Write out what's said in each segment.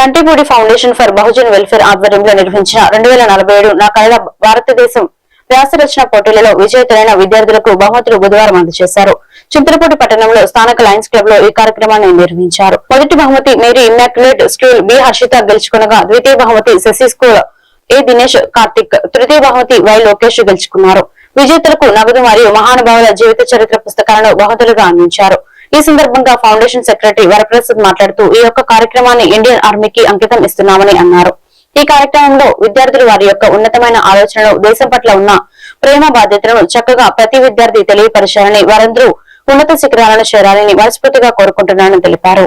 Kantipudi foundation for Bahujan welfare ఆధ్వర్యంలో నిర్వహించిన రెండు వేల నలభై ఏడు నా కళల భారతదేశం వ్యాస రచన పోటీలలో విజేతలైన విద్యార్థులకు బహుమతులు బుధవారం అందజేశారు. చింతలపూడి పట్టణంలో స్థానిక లయన్స్ క్లబ్లో ఈ కార్యక్రమాన్ని నిర్వహించారు. మొదటి బహుమతి Mary Immaculate school B Harshitha గెలుచుకునగా ద్వితీయ బహుమతి శశి స్కూల్ ఏ దినేష్ కార్తిక్ తృతీయ బహుమతి వై లోకేష్ గెలుచుకున్నారు. విజేతలకు నగదు మరియు మహానుభావుల జీవిత చరిత్ర పుస్తకాలను బహుమతులుగా అందించారు. ఈ సందర్భంగా ఫౌండేషన్ సెక్రటరీ వరప్రసాద్ మాట్లాడుతూ ఈ యొక్క కార్యక్రమాన్ని ఇండియన్ ఆర్మీకి అంకితం ఇస్తున్నామని అన్నారు. ఈ కార్యక్రమంలో విద్యార్థులు వారి యొక్క ఉన్నతమైన ఆలోచనలు దేశం పట్ల ఉన్న ప్రేమ బాధ్యతలను చక్కగా ప్రతి విద్యార్థి తెలియపరచాలని వారందరూ ఉన్నత శిఖరాలను చేరాలని మనస్ఫూర్తిగా కోరుకుంటున్నానని తెలిపారు.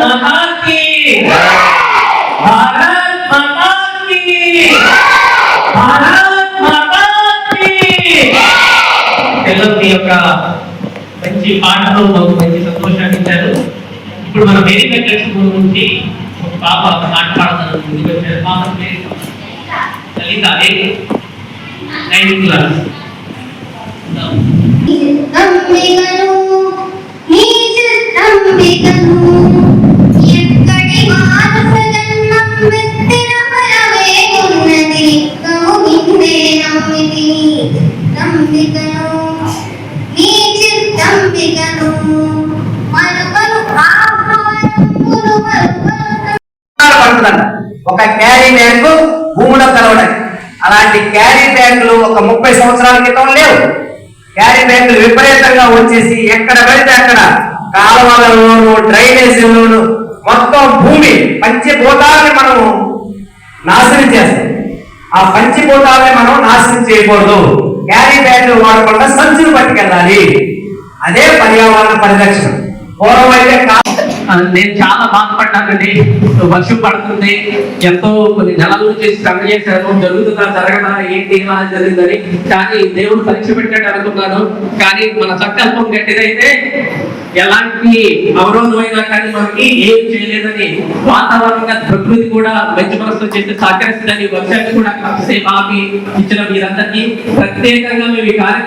माता की भारत माता की భారత్ మాతా కీ పిల్లలు మీ యొక్క మంచి పాటలు మాకు మంచి సంతోషాన్ని ఇచ్చారు ఇప్పుడు మన మేరీ వెంకట స్కూల్ నుంచి ఒక పాప ఒక పాట పాడుతున్నారు ముందుకు వచ్చారు పాప పేరు లలిత నైన్త్ క్లాస్ అంబికను నీ చిత్తంబికను క్యారీ బ్యాగ్ భూమిలో కలవడానికి అలాంటి క్యారీ బ్యాగులు ఒక ముప్పై సంవత్సరాల క్రితం లేవు. క్యారీ బ్యాగులు విపరీతంగా వచ్చేసి ఎక్కడ పడితే అక్కడ కాలువలలోను డ్రైనేజీలోను మొత్తం భూమి పంచభూతాలని మనం నాశనం చేస్తాం. ఆ పంచభూతాలని మనం నాశనం చేయకూడదు. క్యారీ బ్యాగులు వాడకుండా సంచులు పట్టుకెళ్ళాలి. అదే పర్యావరణ పరిరక్షణ. పూర్వం అయితే నేను చాలా బాధపడ్డానండి. వర్షం పడుతుంది. ఎంతో కొన్ని నెలల నుంచి శ్రమ చేశాను జరుగుతుందా జరగదా ఏంటి ఇలా జరిగిందని. కానీ దేవుడు పరీక్ష పెట్టాడు అనుకున్నాను. కానీ మన సంకల్పం గట్టిదైతే ఎలాంటి అవరోధమైనా కానీ మనకి ఏం చేయలేదని వాతావరణంగా ప్రకృతి కూడా మంచి మనసుతో చేసి సహకరిస్తుందని వర్షాన్ని కూడా కాసేపు ఆపి ఇచ్చిన మీరందరికీ ప్రత్యేకంగా మేము ఈ కార్యక్రమం